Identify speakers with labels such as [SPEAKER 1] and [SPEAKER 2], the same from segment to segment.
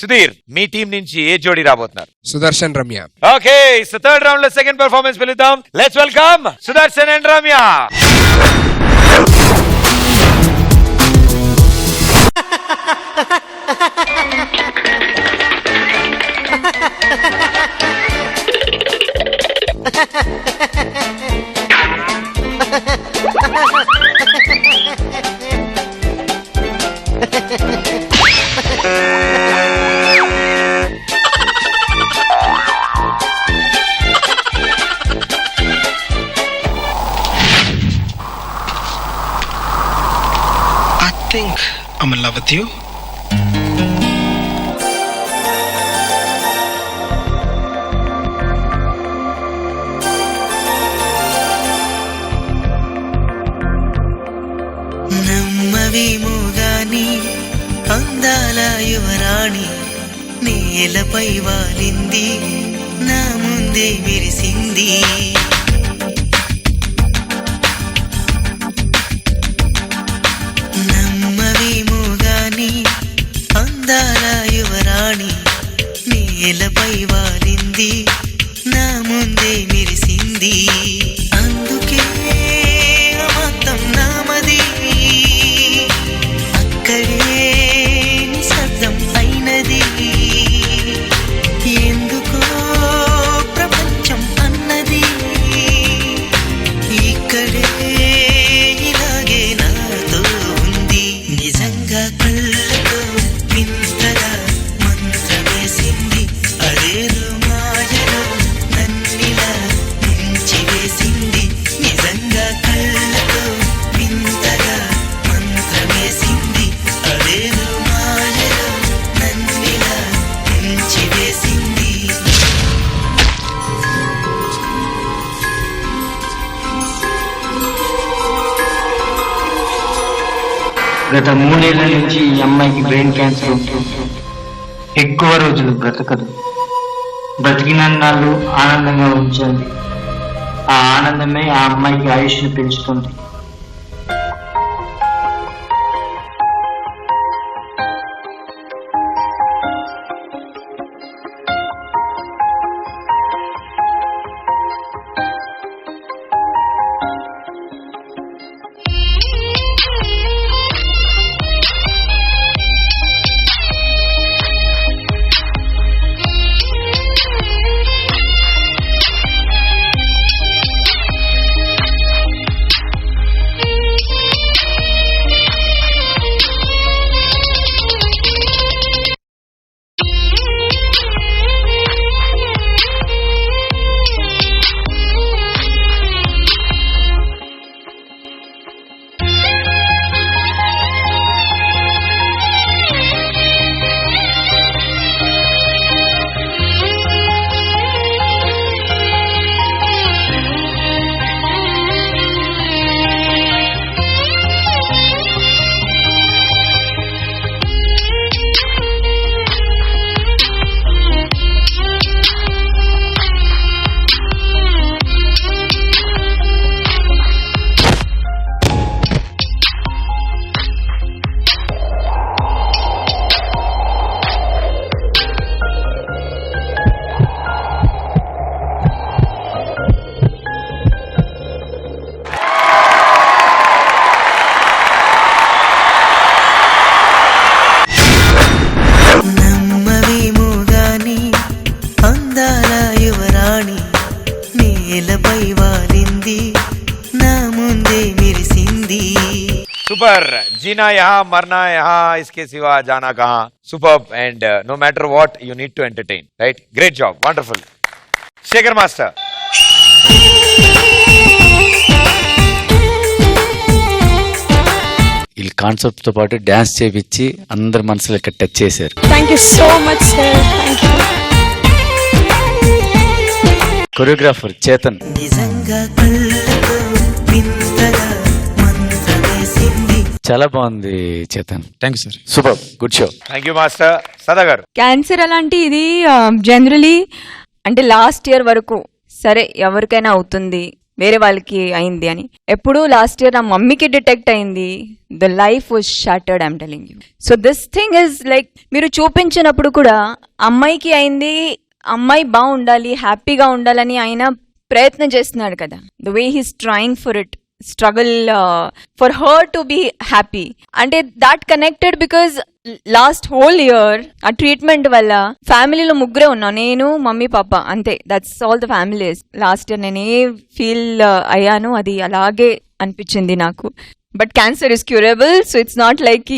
[SPEAKER 1] సుధీర్ మీ team నుంచి ఏ జోడి రాబోతున్నారు?
[SPEAKER 2] Sudarshan
[SPEAKER 1] Ramya. Okay so third రౌండ్లో సెకండ్ పర్ఫార్మెన్స్ పిలుద్దాం. Let's welcome Sudarshan and
[SPEAKER 3] Ramya. think I'm in love with you.
[SPEAKER 4] నమ్మవేమోగాని అందాల యువరాణి నేలపై వాలింది నా ముందే మెరిసింది
[SPEAKER 5] గత మూడేళ్ళ నుంచి ఈ అమ్మాయికి బ్రెయిన్ క్యాన్సర్ ఉంటుంది ఎక్కువ రోజులు బ్రతకదు. బ్రతికినన్నాళ్ళు ఆనందంగా ఉంచాలి ఆ ఆనందమే ఆ అమ్మాయికి ఆయుష్ను పెంచుతుంది.
[SPEAKER 1] सुपर जीना यहाँ मरना यहाँ इसके सिवा जाना कहाँ super and no matter what you need to entertain right great job wonderful Shekhar master
[SPEAKER 6] వీళ్ళ కాన్సెప్ట్ తో పాటు డాన్స్ చేపించి అందరి మనసులు ఇక్కడ టచ్ చేశారు
[SPEAKER 7] thank you so much sir thank you
[SPEAKER 6] choreographer Chetan
[SPEAKER 4] నిజంగా కళ్ళతో వింతగా మంత్రమేసింది
[SPEAKER 6] చాలా బాగుంది Chetan.
[SPEAKER 2] Thank you sir
[SPEAKER 6] super good show.
[SPEAKER 1] Thank you master Sada గారు.
[SPEAKER 7] క్యాన్సర్ అలాంటి ఇది జనరలీ అంటే లాస్ట్ ఇయర్ వరకు సరే ఎవరికైనా అవుతుంది వేరే వాళ్ళకి అయింది అని. ఎప్పుడు లాస్ట్ ఇయర్ నా మమ్మీకి డిటెక్ట్ అయింది the life was shattered I'm telling you so this thing is like మీరు చూపించినప్పుడు కూడా అమ్మాయికి అయింది అమ్మాయి బాగుండాలి హ్యాపీగా ఉండాలని ఆయన ప్రయత్నం చేస్తున్నాడు కదా. The way he's trying for it struggle for her to be happy అంటే that connected because last whole year ఆ ట్రీట్మెంట్ వల్ల ఫ్యామిలీలో ముగ్గురే ఉన్నా నేను మమ్మీ పాప అంతే. That's all the families last year నేను ఏ ఫీల్ అయ్యాను. అది అలాగే అనిపించింది నాకు. But cancer is curable so it's not like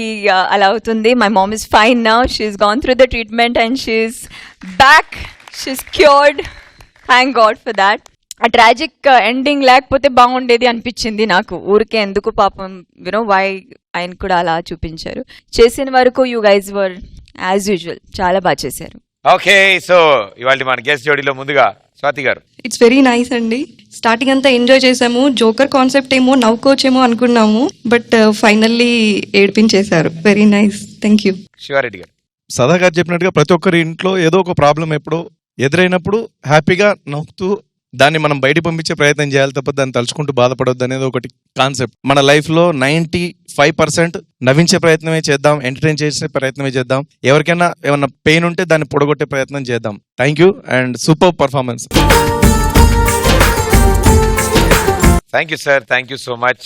[SPEAKER 7] అలా అవుతుంది. మై మామ్ ఇస్ ఫైన్ నా she's gone through the treatment and she's back she's cured thank god for that a tragic ending లేకపోతే బాగుండేది అనిపించింది నాకు. ఊరికే ఎందుకు పాపం యూనో వై ఆయన కూడా అలా చూపించారు. చేసిన వరకు you guys were as usual చాలా బాగా చేశారు.
[SPEAKER 1] ఓకే సో ఇవాళ మన గెస్ట్ జోడీలో ముందుగా స్వాతి గారు.
[SPEAKER 2] ఇట్స్ వెరీ నైస్ అండి. స్టార్టింగ్ అంతా ఎంజాయ్ చేసాము జోకర్ కాన్సెప్ట్ ఏమో నవ్వుకోవచ్చేమో అనుకున్నాము. But finally ఏడిపించేశారు. Very nice thank you
[SPEAKER 1] Shiva Reddy గారు.
[SPEAKER 8] సదా గారు చెప్పినట్టుగా ప్రతి ఒక్కరి ఇంట్లో ఏదో ఒక ప్రాబ్లం ఎప్పుడో ఎదురైనప్పుడు హ్యాపీగా నవ్వుతూ దాన్ని మనం బయట పంపించే ప్రయత్నం చేయాలి తప్ప దాన్ని తలుచుకుంటూ బాధపడొద్దు అనేది ఒకటి కాన్సెప్ట్. మన లైఫ్లో నైంటీ ఫైవ్ పర్సెంట్ నవ్వించే ప్రయత్నమే చేద్దాం ఎంటర్టైన్ చేసే ప్రయత్నమే చేద్దాం. ఎవరికైనా ఏమైనా పెయిన్ ఉంటే దాన్ని పొడగొట్టే ప్రయత్నం చేద్దాం. Thank you and super performance.
[SPEAKER 1] Thank you sir thank you so much